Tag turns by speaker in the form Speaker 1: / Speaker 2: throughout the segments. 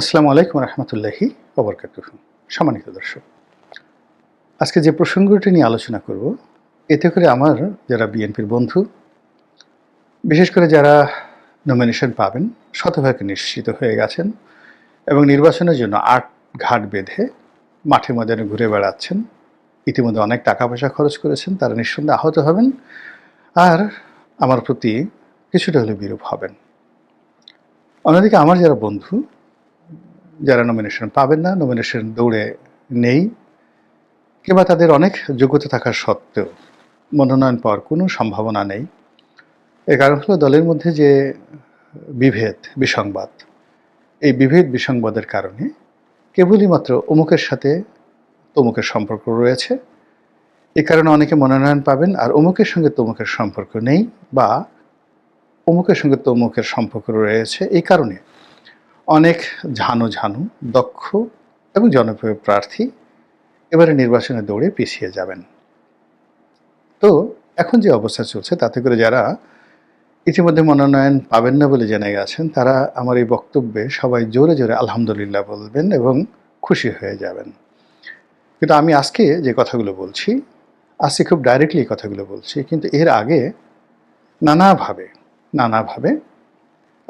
Speaker 1: আসসালামু আলাইকুম রহমতুল্লাহি অবরকাত সম্মানিত দর্শক, আজকে যে প্রসঙ্গটি নিয়ে আলোচনা করব, এতে করে আমার যারা বিএনপির বন্ধু, বিশেষ করে যারা নমিনেশন পাবেন, শতভাগে নিশ্চিত হয়ে গেছেন এবং নির্বাচনের জন্য আট ঘাট বেঁধে মাঠে ময়দানে ঘুরে বেড়াচ্ছেন। ইতিমধ্যে অনেক টাকা পয়সা খরচ করেছেন, তারা নিঃসন্দেহে আহত হবেন আর আমার প্রতি কিছুটা হলে বিরূপ হবেন। অন্যদিকে আমার যারা বন্ধু যারা নমিনেশন পাবেন না নমিনেশন দৌড়ে নেই, কিংবা তাদের অনেক যোগ্যতা থাকার সত্ত্বেও মনোনয়ন পাওয়ার কোনো সম্ভাবনা নেই। এর কারণ হলো দলের মধ্যে যে বিভেদ, বিসংবাদ, এই বিভেদ, বিসংবাদের কারণে কেবলই মাত্র অমুকের সাথে তমুকের সম্পর্ক রয়েছে। এ কারণে অনেকে মনোনয়ন পাবেন আর অমুকের সঙ্গে তমুকের সম্পর্ক নেই বা অমুকের সঙ্গে তমুকের সম্পর্ক রয়েছে। এই কারণে অনেক ঝানু ঝানু, দক্ষ এবং জনপ্রিয় প্রার্থী এবারে নির্বাচনে দৌড়ে পিছিয়ে যাবেন। তো এখন যে অবস্থা চলছে, তাতে করে যারা ইতিমধ্যে মনোনয়ন পাবেন না বলে জেনে গেছেন, তারা আমার এই বক্তব্যে সবাই জোরে জোরে আলহামদুলিল্লাহ বলবেন এবং খুশি হয়ে যাবেন। কিন্তু আমি আজকে যে কথাগুলো বলছি, আজকে খুব ডাইরেক্টলি কথাগুলো বলছি, কিন্তু এর আগে নানাভাবে নানাভাবে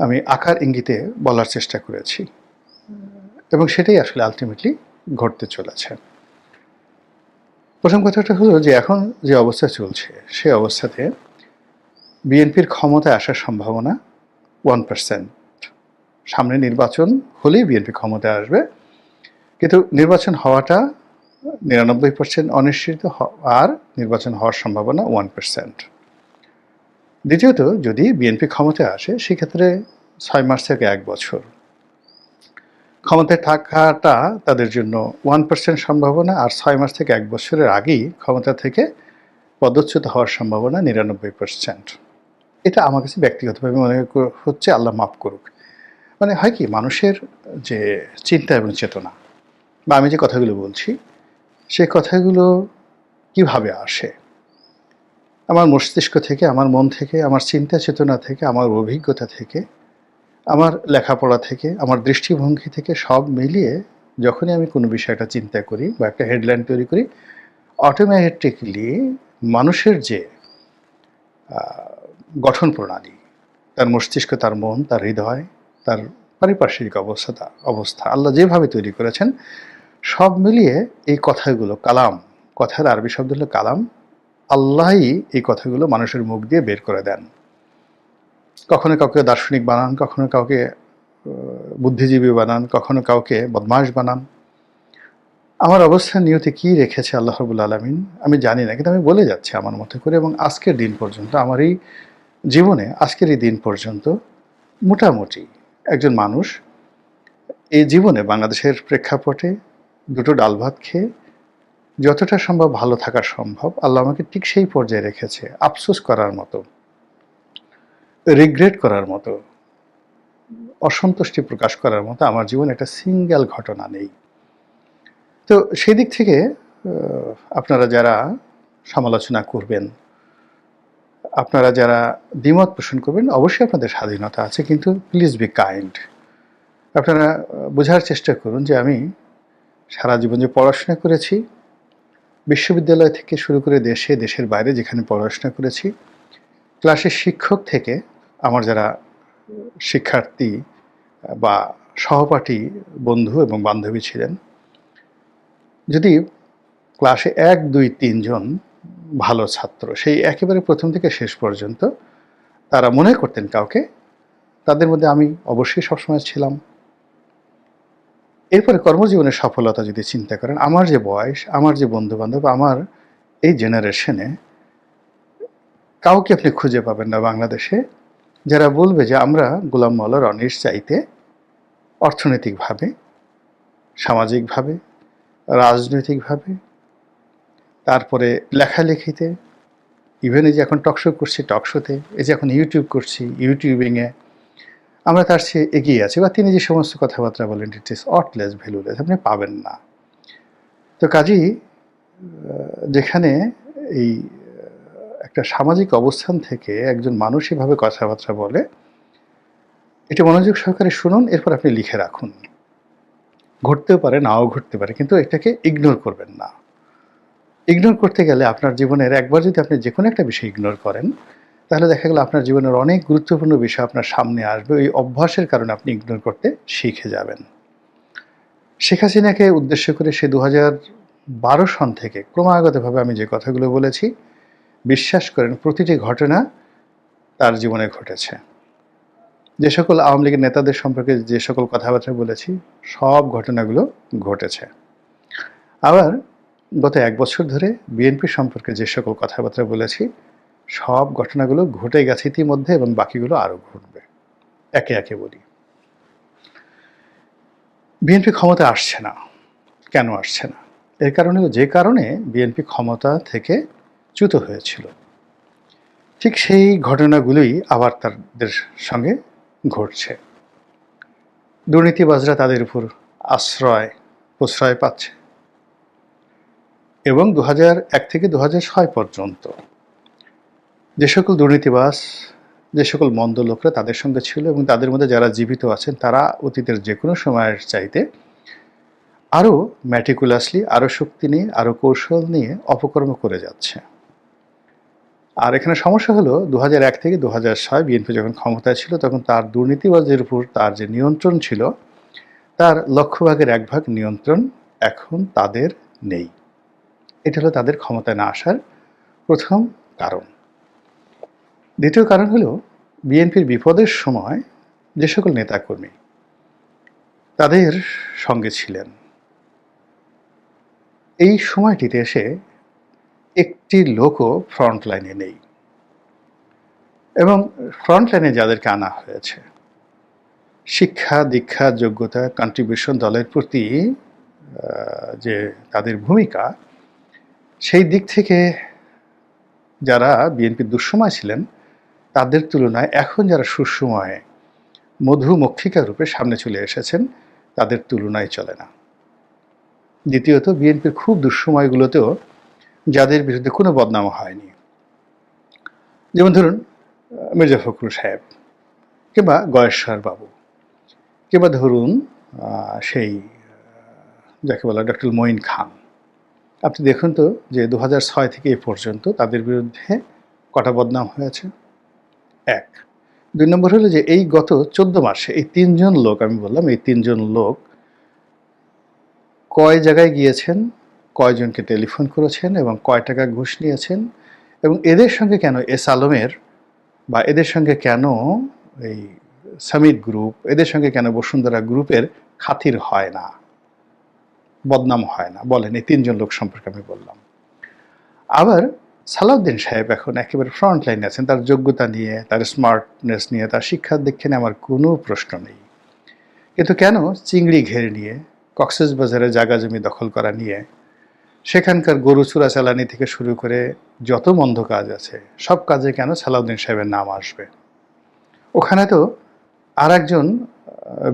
Speaker 1: আমি আকার ইঙ্গিতে বলার চেষ্টা করেছি। এবং সেটাই আসলে আলটিমেটলি ঘটতে চলেছে। প্রথম কথাটা হলো যে এখন যে অবস্থা চলছে, সে অবস্থাতে বিএনপির ক্ষমতায় আসার সম্ভাবনা ওয়ান পার্সেন্ট। সামনে নির্বাচন হলেই বিএনপি ক্ষমতায় আসবে। কিন্তু নির্বাচন হওয়াটা নিরানব্বই পার্সেন্ট অনিশ্চিত আর নির্বাচন হওয়ার সম্ভাবনা ওয়ান পার্সেন্ট। দ্বিতীয়ত, যদি বিএনপি ক্ষমতায় আসে, সেক্ষেত্রে ছয় মাস থেকে এক বছর। ক্ষমতায় থাকাটা তাদের জন্য ওয়ান পার্সেন্ট সম্ভাবনা, আর ছয় মাস থেকে এক বছরের আগেই ক্ষমতা থেকে পদচ্যুত হওয়ার সম্ভাবনা নিরানব্বই পার্সেন্ট। এটা আমার কাছে ব্যক্তিগতভাবে মনে হচ্ছে আল্লাহ মাফ করুক। মানে হয় কি, মানুষের যে চিন্তা এবং চেতনা, বা আমি যে কথাগুলো বলছি সেই কথাগুলো কীভাবে আসে? আমার মস্তিষ্ক থেকে, আমার মন থেকে, আমার চিন্তা চেতনা থেকে, আমার অভিজ্ঞতা থেকে, আমার লেখাপড়া থেকে, আমার দৃষ্টিভঙ্গি থেকে সব মিলিয়ে যখনই আমি কোনো বিষয়টা চিন্তা করি বা একটা হেডলাইন তৈরি করি অটোমেটিকলি মানুষের যে গঠন প্রণালী, তার মস্তিষ্ক, তার মন, তার হৃদয়, তার পারিপার্শ্বিক অবস্থা অবস্থা, আল্লাহ যেভাবে তৈরি করেছেন, সব মিলিয়ে এই কথাগুলো, কালাম, কথার আরবি শব্দ হলো কালাম আল্লাহই এই কথাগুলো মানুষের মুখ দিয়ে বের করে দেন। কখনো কাউকে দার্শনিক বানান, কখনো কাউকে বুদ্ধিজীবী বানান, কখনো কাউকে বদমাশ বানান। আমার অবস্থান নিয়তে কি রেখেছে আল্লাহ রবুল আলমিন আমি জানি না, কিন্তু আমি বলে যাচ্ছি আমার মতো করে এবং আজকের দিন পর্যন্ত, আমার এই জীবনে, আজকের এই দিন পর্যন্ত মোটামুটি একজন মানুষ এই জীবনে বাংলাদেশের প্রেক্ষাপটে দুটো ডাল ভাত খেয়ে যতটা সম্ভব ভালো থাকা সম্ভব, আল্লাহ আমাকে ঠিক সেই পর্যায়ে রেখেছে, আফসোস করার মতো রিগ্রেট করার মতো, অসন্তুষ্টি প্রকাশ করার মতো আমার জীবনে একটা সিঙ্গেল ঘটনা নেই। তো সেই দিক থেকে আপনারা যারা সমালোচনা করবেন, আপনারা যারা দ্বিমত পোষণ করবেন, অবশ্যই আপনাদের স্বাধীনতা আছে, কিন্তু প্লিজ বি কাইন্ড আপনারা বোঝার চেষ্টা করুন যে আমি সারা জীবন যে পড়াশোনা করেছি বিশ্ববিদ্যালয় থেকে শুরু করে দেশে, দেশের বাইরে যেখানে পড়াশোনা করেছি, ক্লাসের শিক্ষক থেকে আমার যারা শিক্ষার্থী বা সহপাঠী বন্ধু এবং বান্ধবী ছিলেন, যদি ক্লাসে এক, দুই তিনজন ভালো ছাত্র, সেই একেবারে প্রথম থেকে শেষ পর্যন্ত তারা মনে করতেন কাউকে, তাদের মধ্যে আমি অবশ্যই সবসময় ছিলাম। এরপরে কর্মজীবনের সফলতা যদি চিন্তা করেন, আমার যে বয়স, আমার যে বন্ধু বান্ধব আমার এই জেনারেশনে কাউকে আপনি খুঁজে পাবেন না বাংলাদেশে। যারা বলবে যে আমরা গোলাম মোল্লা রনির চাইতে অর্থনৈতিকভাবে, সামাজিকভাবে, রাজনৈতিকভাবে, তারপরে লেখালেখিতে ইভেন এই যে এখন টকশো করছি টকশোতে এই যে এখন ইউটিউব করছি ইউটিউবিংয়ে আমরা তার চেয়ে এগিয়ে আছি বা তিনি যে সমস্ত কথাবার্তা বলেন ইট ইস অটলেস ভ্যালুলেস আপনি পাবেন না। তো কাজেই যেখানে এই একটা সামাজিক অবস্থান থেকে একজন মানুষ এভাবে কথাবার্তা বলে এটা মনোযোগ সহকারে শুনুন, এরপর আপনি লিখে রাখুন। ঘটতেও পারে, নাও ঘটতে পারে, কিন্তু এটাকে ইগনোর করবেন না। ইগনোর করতে গেলে আপনার জীবনের একবার যদি আপনি যে কোনো একটা বিষয় ইগনোর করেন তাহলে দেখা গেল আপনার জীবনের অনেক গুরুত্বপূর্ণ বিষয় আপনার সামনে আসবে। ওই অভ্যাসের কারণে আপনি ইগনোর করতে শিখে যাবেন। শেখ হাসিনাকে উদ্দেশ্য করে সে দু বারো সন থেকে ক্রমাগতভাবে আমি যে কথাগুলো বলেছি, বিশ্বাস করেন প্রতিটি ঘটনা তার জীবনে ঘটেছে। যে সকল আওয়ামী লীগের নেতাদের সম্পর্কে যে সকল কথাবার্তা বলেছি, সব ঘটনাগুলো ঘটেছে। আবার গত এক বছর ধরে বিএনপি সম্পর্কে যে সকল কথাবার্তা বলেছি সব ঘটনাগুলো ঘটে গেছে ইতিমধ্যে এবং বাকিগুলো আরও ঘটবে। একে একে বলি। বিএনপি ক্ষমতা আসছে না। কেন আসছে না? এর কারণে যে কারণে বিএনপি ক্ষমতা থেকে চ্যুত হয়েছিল। ঠিক সেই ঘটনাগুলোই আবার তাদের সঙ্গে ঘটছে। দুর্নীতিবাজরা তাদের উপর আশ্রয়, প্রশ্রয় পাচ্ছে। এবং দু এক থেকে দু পর্যন্ত যে সকল দুর্নীতিবাস যে সকল মন্দ লোকরা তাদের সঙ্গে ছিল এবং তাদের মধ্যে যারা জীবিত আছেন, তারা অতীতের যে কোনো সময়ের চাইতে আরও ম্যাটিকুলাসলি আরও শক্তি নিয়ে, আরও কৌশল নিয়ে অপকর্ম করে যাচ্ছে। আর এখানে সমস্যা হলো দু থেকে দু ছয় বিএনপি যখন ক্ষমতায় ছিল, তখন তার দুর্নীতিবাজের উপর তার যে নিয়ন্ত্রণ ছিল, তার লক্ষ্য ভাগের এক ভাগ নিয়ন্ত্রণ এখন তাদের নেই। এটা হলো তাদের ক্ষমতায় না আসার প্রথম কারণ। দ্বিতীয় কারণ হলো, বিএনপির বিপদের সময় যে সকল নেতাকর্মী তাদের সঙ্গে ছিলেন। এই সময়টিতে এসে একটি লোকও ফ্রন্ট লাইনে নেই। এবং ফ্রন্ট লাইনে যাদেরকে আনা হয়েছে, শিক্ষা, দীক্ষা, যোগ্যতা কন্ট্রিবিউশন দলের প্রতি যে তাদের ভূমিকা, সেই দিক থেকে যারা বিএনপির দুঃসময় ছিলেন তাদের তুলনায় এখন যারা সুসময়ে মধুমক্ষিকা রূপে সামনে চলে এসেছেন, তাদের তুলনায় চলে না। দ্বিতীয়ত, বিএনপির খুব দুঃসময়গুলোতেও যাদের বিরুদ্ধে কোনো বদনাম হয়নি। যেমন ধরুন মির্জা ফখরুল সাহেব কিংবা গয়েশ্বর বাবু কিংবা ধরুন সেই যাকে বলা ডক্টর মঈন খান। আপনি দেখুন তো যে দু থেকে এ পর্যন্ত তাদের বিরুদ্ধে কটা বদনাম হয়েছে। এক। দুই নম্বর হলো যে এই গত চোদ্দ মাসে এই তিনজন লোক, আমি বললাম এই তিনজন লোক কয় জায়গায় গিয়েছেন, কয়জনকে টেলিফোন করেছেন এবং কয় টাকা ঘুষ নিয়েছেন এবং এদের সঙ্গে কেন এস আলমের বা এদের সঙ্গে কেন এই সামিট গ্রুপ, এদের সঙ্গে কেন বসুন্ধরা গ্রুপের খাতির হয় না, বদনাম হয় না? বলেন এই তিনজন লোক সম্পর্কে আমি বললাম। আবার সালাউদ্দিন সাহেব এখন একেবারে ফ্রন্ট লাইনে আছেন। তার যোগ্যতা নিয়ে, তার স্মার্টনেস নিয়ে, তার শিক্ষার দিক নিয়ে আমার কোনো প্রশ্ন নেই। কিন্তু কেন চিংড়ি ঘেরে নিয়ে, কক্সেস বাজারে জায়গা জমি দখল করা নিয়ে, সেখানকার গরু চূড়া চালানি থেকে শুরু করে যত মন্দ কাজ আছে, সব কাজে কেন সালাউদ্দিন সাহেবের নাম আসবে? ওখানে তো আর একজন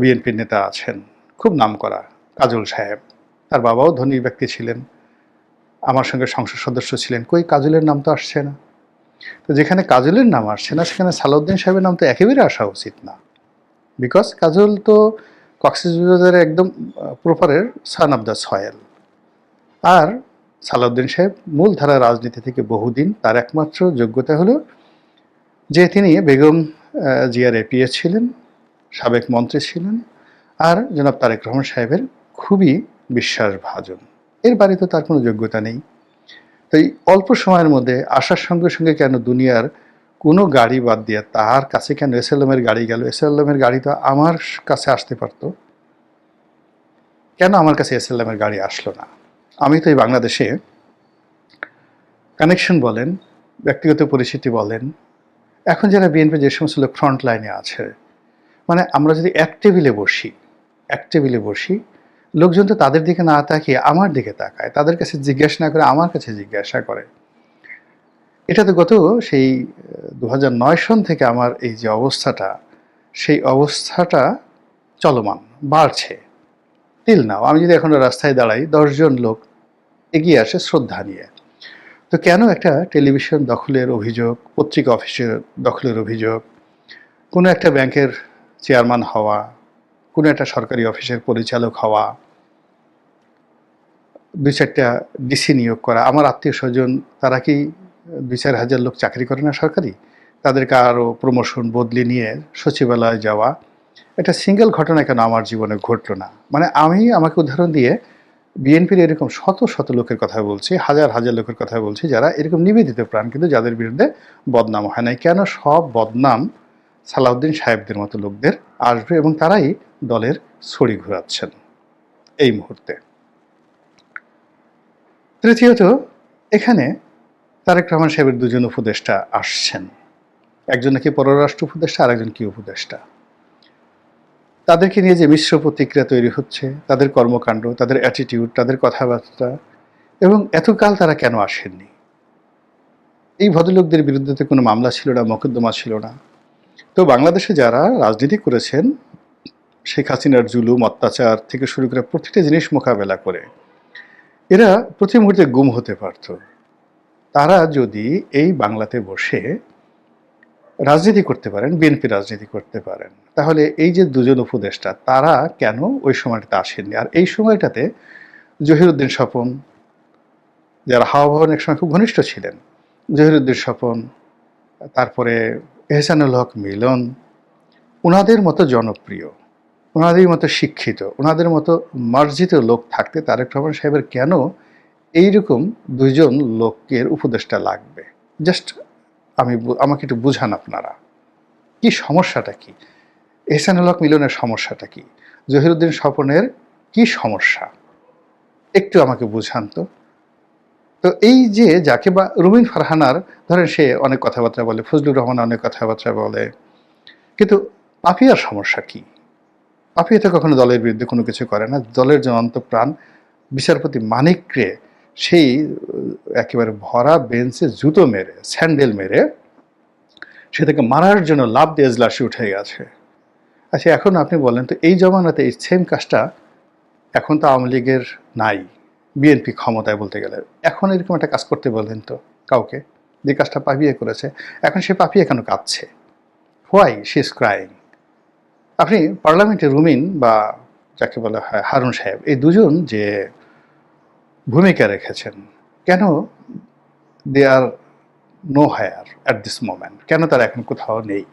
Speaker 1: বিএনপির নেতা আছেন, খুব নাম করা, কাজল সাহেব। তার বাবাও ধনী ব্যক্তি ছিলেন। আমার সঙ্গে সংসদ সদস্য ছিলেন। কই কাজলের নাম তো আসছে না। তো যেখানে কাজলের নাম আসছে না, সেখানে সালাউদ্দিন সাহেবের নাম তো একেবারে আসা উচিত না। বিকজ কাজল তো কক্সবাজারের একদম প্রপারের সান অফ দ্য সয়েল আর সালাউদ্দিন সাহেব মূলধারা রাজনীতি থেকে বহুদিন, তার একমাত্র যোগ্যতা হলো যে তিনি বেগম জিয়ার এপিএ ছিলেন, সাবেক মন্ত্রী ছিলেন, আর জনাব তারেক রহমান সাহেবের খুবই বিশ্বাসভাজন। এর বাড়িতে তার কোনো যোগ্যতা নেই। তো এই অল্প সময়ের মধ্যে আসার সঙ্গে সঙ্গে কেন দুনিয়ার কোনো গাড়ি বাদ দিয়ে তার কাছে কেন এসএলএমের গাড়ি গেল? এসএলএমের গাড়ি তো আমার কাছে আসতে পারত। কেন আমার কাছে এসএলএমের গাড়ি আসলো না? আমি তো এই বাংলাদেশে কানেকশন বলেন, ব্যক্তিগত পরিচিতি বলেন, এখন যারা বিএনপি যে সমস্ত লোক ফ্রন্ট লাইনে আছে মানে আমরা যদি এক টেবিলে বসি, এক টেবিলে বসি লোকজন তো তাদের দিকে না তাকিয়ে আমার দিকে তাকায়, তাদের কাছে জিজ্ঞাসা না করে আমার কাছে জিজ্ঞাসা করে। এটা তো গত সেই দু হাজার নয় সন থেকে আমার এই যে অবস্থাটা, সেই অবস্থাটা চলমান, বাড়ছে। তিল নাও আমি যদি এখন রাস্তায় দাঁড়াই, দশজন লোক এগিয়ে আসে শ্রদ্ধা নিয়ে। তো কেন একটা টেলিভিশন দখলের অভিযোগ, পত্রিকা অফিসের দখলের অভিযোগ, কোনো একটা ব্যাংকের চেয়ারম্যান হওয়া, কোনো একটা সরকারি অফিসের পরিচালক হওয়া দুই চারটা ডিসি নিয়োগ করা। আমার আত্মীয় স্বজন, তারা কি দুই চার হাজার লোক চাকরি করে না সরকারি? তাদেরকে আরও প্রমোশন বদলি নিয়ে সচিবালয়ে যাওয়া। এটা সিঙ্গেল ঘটনা কেন আমার জীবনে ঘটলো না? মানে আমি আমাকে উদাহরণ দিয়ে বিএনপির এরকম শত শত লোকের কথা বলছি, হাজার হাজার লোকের কথা বলছি, যারা এরকম নিবেদিত প্রাণ, কিন্তু যাদের বিরুদ্ধে বদনাম হয় নাই। কেন সব বদনাম সালাউদ্দিন সাহেবদের মতো লোকদের আসবে এবং তারাই দলের ছড়ি ঘোরাচ্ছেন এই মুহূর্তে? তৃতীয়ত, এখানে তারেক রহমান সাহেবের দুজন উপদেষ্টা আসছেন। একজন নাকি পররাষ্ট্র উপদেষ্টা আর একজন কি উপদেষ্টা? তাদেরকে নিয়ে যে মিশ্র প্রতিক্রিয়া তৈরি হচ্ছে, তাদের কর্মকাণ্ড, তাদের অ্যাটিটিউড তাদের কথাবার্তা, এবং এতকাল তারা কেন আসেননি? এই ভদ্রলোকদের বিরুদ্ধে কোনো মামলা ছিল না, মকদ্দমা ছিল না। তো বাংলাদেশে যারা রাজনীতি করেছেন, শেখ হাসিনার জুলুম, অত্যাচার থেকে শুরু করে প্রতিটা জিনিস মোকাবেলা করে এরা প্রতি মুহূর্তে গুম হতে পারত। তারা যদি এই বাংলাতে বসে রাজনীতি করতে পারেন, বিএনপি রাজনীতি করতে পারেন, তাহলে এই যে দুজন উপদেষ্টা, তারা কেন ওই সময়টাতে আসেননি? আর এই সময়টাতে জহিরুদ্দিন স্বপন, যারা হাওয়া ভবন এক সময় খুব ঘনিষ্ঠ ছিলেন, জহিরুদ্দিন স্বপন, তারপরে এহসানুল হক মিলন ওনাদের মতো জনপ্রিয় ওনাদের মতো শিক্ষিত, ওনাদের মতো মার্জিত লোক থাকতে তারেক রহমান সাহেবের কেন এইরকম দুইজন লোকের উপদেষ্টা লাগবে? জাস্ট আমি আমাকে একটু বুঝান আপনারা। কি সমস্যাটা কি? এহসানুল হক মিলনের সমস্যাটা কি? জহিরুদ্দিন স্বপনের কি সমস্যা? একটু আমাকে বুঝান তো। তো এই যে যাকে বা, রুমিন ফারহানার, ধরেন সে অনেক কথাবার্তা বলে, ফজলুর রহমান অনেক কথাবার্তা বলে, কিন্তু পাপিয়ার সমস্যা কি? পাপিয়া তো কখনো দলের বিরুদ্ধে কোনো কিছু করে না। দলের যে অন্তপ্রাণ, বিচারপতি মানিককে সেই একেবারে ভরা বেঞ্চে জুতো মেরে, স্যান্ডেল মেরে, সে তাকে মারার জন্য লাভ দিয়ে এজলাসে উঠে গেছে। আচ্ছা এখন আপনি বলেন তো, এই জমানাতে এই সেম কাজটা এখন তো আওয়ামী লীগের নাই বিএনপি ক্ষমতায় বলতে গেলে। এখন এরকম একটা কাজ করতে বলেন তো কাউকে, যে কাজটা পাপিয়ে করেছে। এখন সে পাপিয়ে কেন কাঁদছে? হোয়াই শি ইজ ক্রাইং আপনি পার্লামেন্টে রুমিন বা যাকে বলা হয় হারুন সাহেব, এই দুজন যে ভূমিকা রেখেছেন, কেন they are no higher at this moment কেন তারা এখন কোথাও নেই?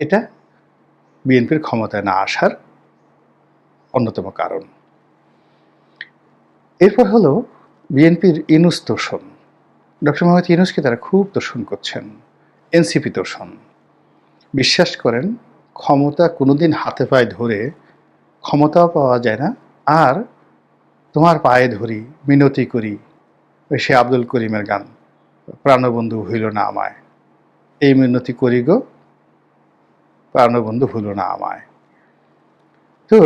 Speaker 1: এটা বিএনপির ক্ষমতায় না আসার অন্যতম কারণ। এরপর হলো বিএনপির ইনুস তোষণ। ডক্টর মোহাম্মদ ইনুসকে তারা খুব তোষণ করছেন, এনসিপি তোষণ। বিশ্বাস করেন ক্ষমতা কোনোদিন হাতে পায়ে ধরে ক্ষমতাও পাওয়া যায় না। আর তোমার পায়ে ধরি, মিনতি করি, ওই সে আব্দুল করিমের গান। প্রাণবন্ধু হইল না আমায়। এই মিনতি করি গো, প্রাণবন্ধু হইল না আমায়। তো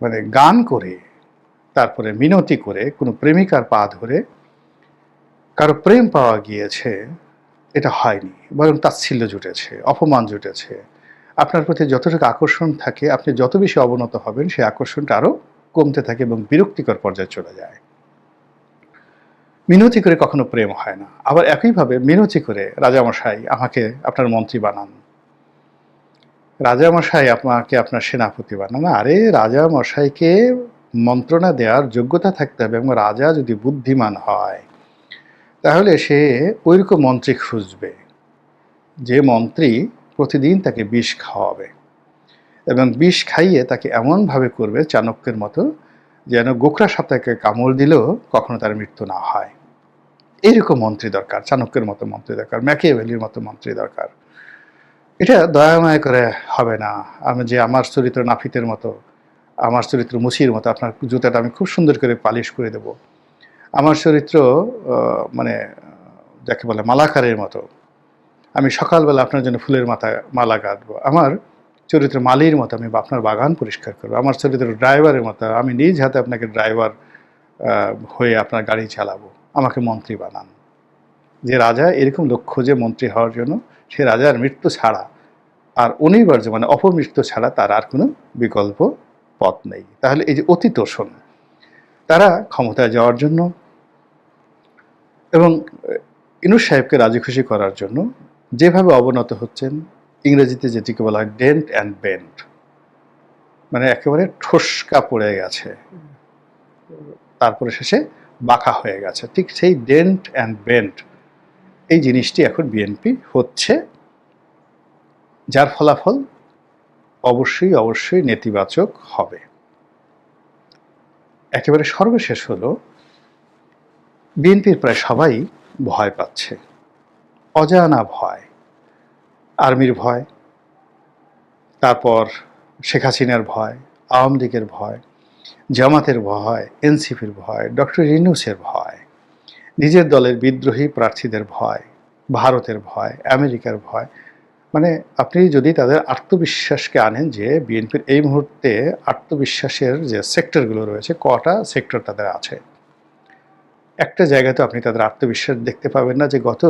Speaker 1: মানে গান করে, তারপরে মিনতি করে, কোনো প্রেমিকার পা ধরে কারও প্রেম পাওয়া গিয়েছে এটা হয়নি, বরং তাচ্ছিল্য জুটেছে, অপমান জুটেছে। আপনার প্রতি যতটুকু আকর্ষণ থাকে, আপনি যত বেশি অবনত হবেন, সেই আকর্ষণটা আরও কমতে থাকে এবং বিরক্তিকর পর্যায়ে চলে যায়। মিনতি করে কখনো প্রেম হয় না। আবার একইভাবে মিনতি করে, রাজামশাই, আমাকে আপনার মন্ত্রী বানান। রাজামশাই আপনাকে আপনার সেনাপতি বানান। আরে, রাজামশাইকে মন্ত্রণা দেওয়ার যোগ্যতা থাকতে হবে এবং রাজা যদি বুদ্ধিমান হয় তাহলে সে ওইরকম মন্ত্রী খুঁজবে, যে মন্ত্রী প্রতিদিন তাকে বিষ খাওয়াবে এবং বিষ খাইয়ে তাকে এমনভাবে করবে চাণক্যের মতো যেন গোখরা সাপ্তাহকে কামড় দিলেও কখনো তার মৃত্যু না হয়। এইরকম মন্ত্রী দরকার, চাণক্যের মতো মন্ত্রী দরকার, ম্যাকিয়াভেলির মতো মন্ত্রী দরকার। এটা দয়াময় করে হবে না। আমি যে আমার চরিত্র নাফিতের মতো, আমার চরিত্র মুসির মতো, আপনার জুতাটা আমি খুব সুন্দর করে পালিশ করে দেব। আমার চরিত্র মানে যাকে বলে মালাকারের মতো। আমি সকালবেলা আপনার জন্য ফুলের মাথায় মালা কাটবো আমার চরিত্র মালির মতো, আমি আপনার বাগান পরিষ্কার করব। আমার চরিত্র ড্রাইভারের মতো, আমি নিজ হাতে আপনাকে ড্রাইভার হয়ে আপনার গাড়ি চালাবো। আমাকে মন্ত্রী বানান। যে রাজা এরকম লক্ষ্য যে মন্ত্রী হওয়ার জন্য, সে রাজার মৃত্যু ছাড়া আর অনিবার্য মানে অপমৃত্যু ছাড়া তার আর কোনো বিকল্প পথ নেই। তাহলে এই যে অতি তোষণ তারা ক্ষমতায় যাওয়ার জন্য এবং ইনুস সাহেবকে রাজি খুশি করার জন্য যেভাবে অবনত হচ্ছেন, ইংরেজিতে যেটিকে বলা হয় ডেন্ট অ্যান্ড বেন্ট মানে একেবারে ঠোসকা পড়ে গেছে। তারপরে শেষে বাঁকা হয়ে গেছে। ঠিক সেই ডেন্ট অ্যান্ড বেন্ট এই জিনিসটি এখন বিএনপি হচ্ছে, যার ফলাফল অবশ্যই অবশ্যই নেতিবাচক হবে। একেবারে সর্বশেষ হলো বিএনপির প্রায় সবাই ভয় পাচ্ছে। অজানা ভয়। আর্মির ভয়। তারপর শেখ হাসিনার ভয়, আওয়ামী লীগের ভয়, জামাতের ভয়, এনসিপির ভয়, ডক্টর ইনুসের ভয়, নিজের দলের বিদ্রোহী প্রার্থীদের ভয়, ভারতের ভয়, আমেরিকার ভয়। মানে আপনি যদি তাদের আত্মবিশ্বাসকে আনেন যে বিএনপির এই মুহূর্তে আত্মবিশ্বাসের যে সেক্টরগুলো রয়েছে, কটা সেক্টর তাদের আছে? একটা জায়গাতে আপনি তাদের আত্মবিশ্বাস দেখতে পাবেন না যে গত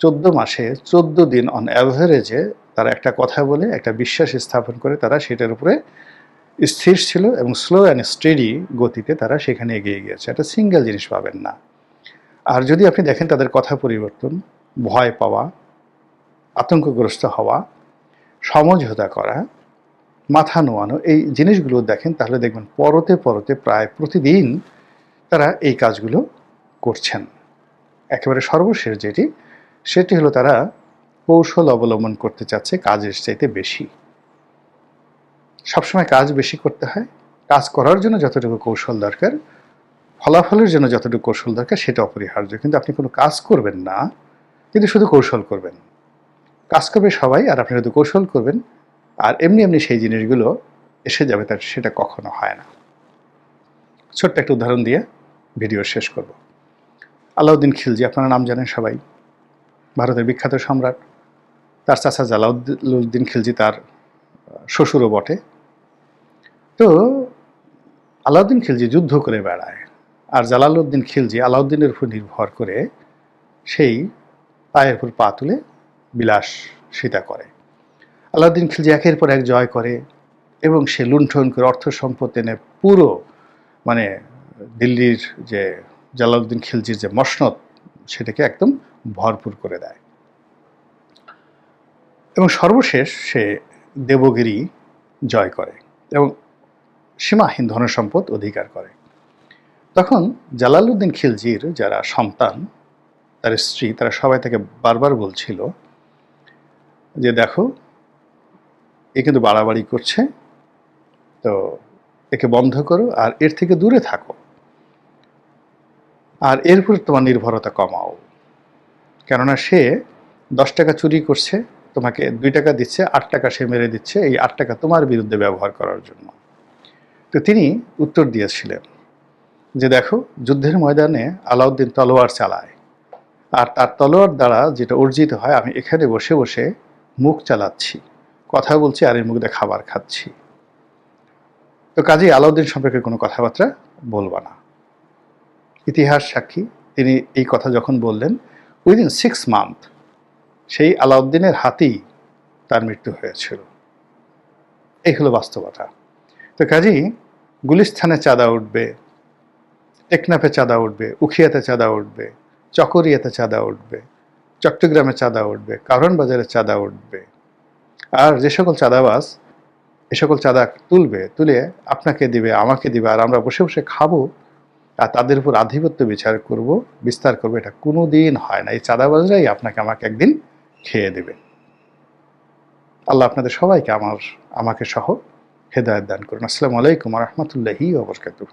Speaker 1: চোদ্দ মাসে, চোদ্দ দিন অন অ্যাভারেজে তারা একটা কথা বলে, একটা বিশ্বাস স্থাপন করে তারা সেটার উপরে স্থির ছিল এবং স্লো অ্যান্ড স্টেডি গতিতে তারা সেখানে এগিয়ে গিয়েছে। একটা সিঙ্গেল জিনিস পাবেন না। আর যদি আপনি দেখেন তাদের কথা পরিবর্তন, ভয় পাওয়া, আতঙ্কগ্রস্ত হওয়া, সমঝোতা করা, মাথা নোয়ানো, এই জিনিসগুলো দেখেন তাহলে দেখবেন পরতে পরতে প্রায় প্রতিদিন তারা এই কাজগুলো করছেন। একেবারে সর্বশেষ যেটি, সেটি হলো তারা কৌশল অবলম্বন করতে চাচ্ছে কাজের চাইতে বেশি। সবসময় কাজ বেশি করতে হয়, কাজ করার জন্য যতটুকু কৌশল দরকার, ফলাফলের জন্য যতটুকু কৌশল দরকার সেটা অপরিহার্য। কিন্তু আপনি কোনো কাজ করবেন না, কিন্তু শুধু কৌশল করবেন। কাজ করবে সবাই আর আপনি শুধু কৌশল করবেন, আর এমনি এমনি সেই জিনিসগুলো এসে যাবে তার সেটা কখনো হয় না। ছোট্ট একটা উদাহরণ দিয়ে ভিডিও শেষ করব। আলাউদ্দিন খিলজি, আপনারা নাম জানেন সবাই। ভারতের বিখ্যাত সম্রাট। তার চাচা জালাউদ্দিন খিলজি তার শ্বশুরও বটে। তো আলাউদ্দিন খিলজি যুদ্ধ করে বেড়ায় আর জালালউদ্দিন খিলজি আলাউদ্দিনের উপর নির্ভর করে সেই পায়ের উপর পা তুলে বিলাস সীতা করে। আলাউদ্দিন খিলজি একের পর এক জয় করে এবং সে লুণ্ঠন করে অর্থ সম্পদ এনে পুরো মানে দিল্লির যে জালাউদ্দিন খিলজির যে মসনদ, সেটাকে একদম ভরপুর করে দেয়। এবং সর্বশেষ সে দেবগিরি জয় করে এবং সীমাহীন ধনসম্পদ অধিকার করে। তখন জালালউদ্দিন খিলজির যারা সন্তান, তার স্ত্রী, তারা সবাই তাকে বারবার বলছিল যে, দেখো, এ কিন্তু বাড়াবাড়ি করছে, তো একে বন্ধ করো আর এর থেকে দূরে থাকো। আর এর উপর তোমার নির্ভরতা কমাও। কেননা সে দশ টাকা চুরি করছে, তোমাকে দুই টাকা দিচ্ছে, আট টাকা সে মেরে দিচ্ছে এই আট টাকা তোমার বিরুদ্ধে ব্যবহার করার জন্য। তো তিনি উত্তর দিয়েছিলেন যে দেখো, যুদ্ধের ময়দানে আলাউদ্দিন তলোয়ার চালায়। আর তার তলোয়ার দ্বারা যেটা অর্জিত হয়, আমি এখানে বসে বসে মুখ চালাচ্ছি, কথা বলছি আর এর মুখ দিয়ে খাবার খাচ্ছি। তো কাজেই আলাউদ্দিন সম্পর্কে কোনো কথাবার্তা বলবা না। ইতিহাস সাক্ষী। তিনি এই কথা যখন বললেন উইদিন সিক্স মান্থ সেই আলাউদ্দিনের হাতেই তার মৃত্যু হয়েছিল। এই হলো বাস্তবতা। তো কাজেই গুলিস্থানে চাঁদা উঠবে, টেকনাফে চাঁদা উঠবে, উখিয়াতে চাঁদা উঠবে, চকরিয়াতে চাঁদা উঠবে, চট্টগ্রামে চাঁদা উঠবে কারণ বাজারে চাঁদা উঠবে। আর যে সকল চাঁদাবাজ, এ সকল চাঁদা তুলবে, তুলে আপনাকে দিবে, আমাকে দিবে, আর আমরা বসে বসে খাব তাদের উপর আধিপত্য বিচার করব, বিস্তার করব, এটা কোনো দিন হয় না। এই চাঁদাবাজরাই আপনাকে আমাকে একদিন খেয়ে দেবে। আল্লাহ আপনাদের সবাইকে আমার, আমাকে সহ হেদায়ত দান করুন। আসসালামু আলাইকুম রহমতুল্লাহি ওবরকাতুহ